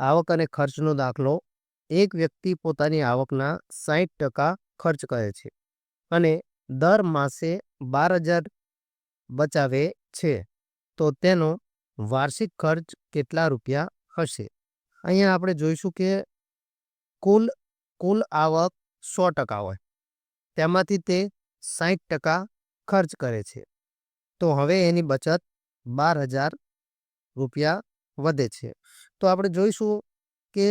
આવક અને ખર્ચનો દાખલો એક વ્યક્તિ પોતાની આવકના સાહીઠ ટકા ખર્ચ કરે છે અને દર માસે બાર હજાર બચાવે છે, તો તેનો વાર્ષિક ખર્ચ કેટલા રૂપિયા હશે? અહીંયા આપણે જોઈશું કે કુલ કુલ આવક સો ટકા હોય, તેમાંથી તે સાહીઠ ટકા ખર્ચ કરે છે. તો હવે એની બચત બાર હજાર રૂપિયા વધે છે. તો આપણે જોઈશું કે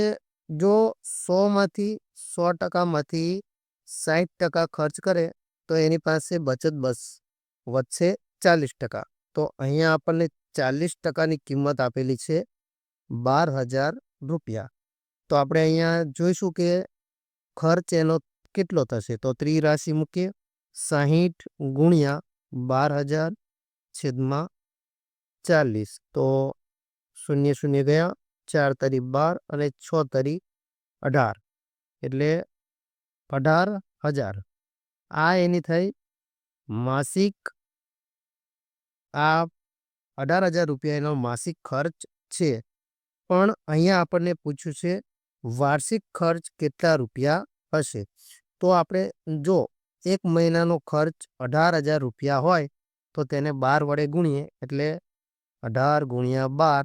જો સોમાંથી સો ટકામાંથી સાઠ ટકા ખર્ચ કરે, તો એની પાસે બચત બસ વધશે ચાલીસ ટકા. તો અહીંયા આપણને ચાલીસ ટકાની કિંમત આપેલી છે બાર હજાર રૂપિયા. તો આપણે અહીંયા જોઈશું કે ખર્ચ એનો કેટલો થશે? તો ત્રિરાશિ મૂકીએ, સાહીઠ ગુણ્યા બાર હજાર છેદમાં ચાલીસ. તો શૂન્ય શૂન્ય ગયા, ચાર તરી બાર અને છ તરી અઢાર. એટલે અઢાર હજાર. આ એની થઈ માસિક, આ અઢાર હજાર રૂપિયા એનો માસિક ખર્ચ છે. પણ અહીંયા આપણને પૂછ્યું છે, વાર્ષિક ખર્ચ કેટલા રૂપિયા હશે? તો આપણે, જો એક મહિનાનો ખર્ચ અઢાર હજાર રૂપિયા હોય, તો તેને બાર વડે ગુણીએ, એટલે અઢાર ગુણ્યા બાર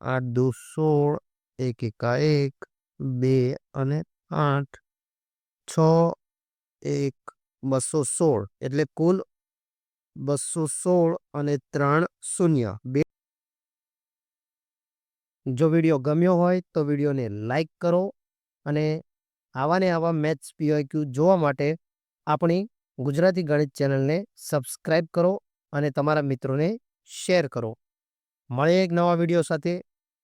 આઠ દુ સોળ, એક એકા એક, બે અને આઠ. છ એક, બસો સોળ, એટલે કુલ બસો સોળ અને ત્રણ શૂન્ય. બે જો વીડિયો ગમ્યો હોય તો વિડીયોને લાઈક કરો અને આવા ને આવા મેથ્સ પીઓક્યુ જોવા માટે આપણી ગુજરાતી ગણિત ચેનલને સબસ્ક્રાઈબ કરો અને તમારા મિત્રોને શેર કરો. મળે એક નવા વીડિયો સાથે.